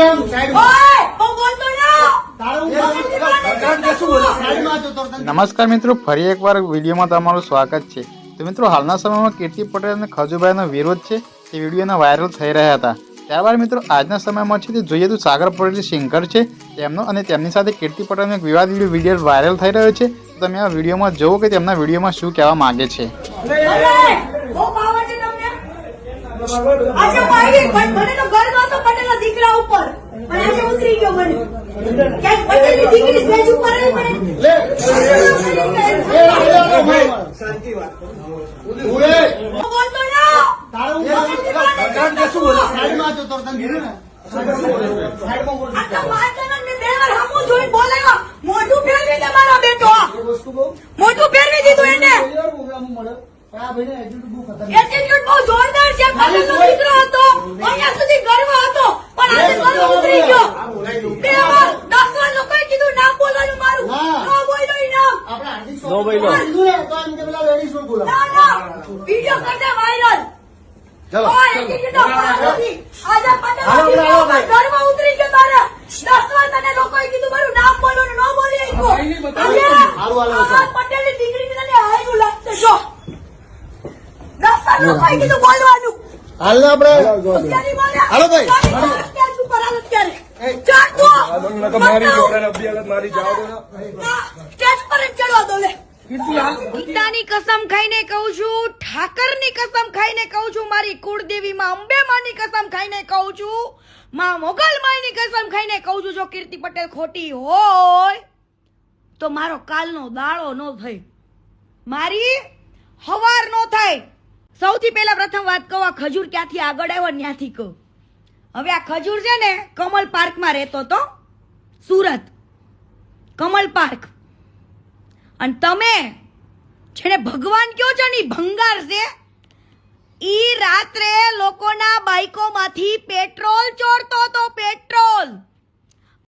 કેમ. નમસ્કાર મિત્રો ફરી એકવાર વિડીયોમાં તમારું સ્વાગત છે. તો મિત્રો હાલના સમયમાં કીર્તિ પટેલ અને ખજુભાઈનો વિરોધ છે. તે વિડીયોના વાયરલ થઈ રહ્યા હતા. ત્યારબાદ મિત્રો આજના સમયમાં છે તે જોઈએ તો સાગર પટેલ સિંગર છે તેમનો અને તેમની સાથે કીર્તિ પટેલનો એક વિવાદ વીડિયો વીડિયો વાયરલ થઈ રહ્યો છે. તો તમે આ વિડીયોમાં જુઓ કે તેમના વિડીયોમાં શું કહેવા માંગે છે. આજે દીકરા ઉપર. ગયો મને ક્યાંક પટેલની દીકરી સ્ટેજ ઉપર આવી પડે. ઉરે, હું બોલતો ના તારું સાઈડમાં જતો રહો. તને કીધું ને? સાઈડમાં બોલ. આ તો ને બે વાર હમું જોઈને બોલાવ્યો. મોઢું ફેરવી દે મારો બેટો. મોઢું ફેરવી દીધું એને. આ ભાઈને attitude બહુ ખતરનાક. એટીટ્યુડ બહુ જોરદાર છે પટેલનો દીકરો હતો અહીંયા સુધી ગર્વ હતો પણ આજે ગર્વ ઉતરી ગયો બે વાર દસ વાર લોકોએ કીધું નામ બોલવાનું મારું ના. ન બોલ્યો ઈ નામ આપણે હાર્દિક સ્વાગત કીધું ને, ભાઈ નો વિડિયો કર દે વાયરલ ઉપર ગર્વ ઉતરી ગયો તારે દસ વાર તને લોકોએ કીધું મારું નામ ન બોલી હાલો, હાલો, આ પટેલની દીકરીને તને હાયરું લાગશે જો. દસ વાર લોકોએ કીધું બોલવાનું. હાલ ને આપણે હાલો ભાઈ. અત્યારે સ્ટેજ ઉપર હાલ અત્યારે. ચાલ તું. ના, સ્ટેજ પર જ ચડવા દો લે. પિતાની કસમ ખાઈને કહું છું, ઠાકરની કસમ ખાઈને કહું છું, મારી કુળદેવી માં કસમ ખાઈને કહું છું, માં મોગલ કસમ ખાઈને કહું છું, જો કીર્તિ પટેલ ખોટી હોય, તો મારો કાલનો દાળો નો થાય મારી હવાર નો થાય. સૌથી પહેલા પ્રથમ વાત કહું, આ ખજૂર ક્યાંથી આગળ આવ્યો ત્યાંથી કહું. હવે આ ખજૂર છે ને કમલ પાર્કમાં રહેતો તો સુરત. કમલ પાર્ક. અને તમે, જેને ભગવાન કયો છો ને ભંગાર છે, ઈ રાત્રે લોકોના બાઈકોમાંથી પેટ્રોલ ચોરતો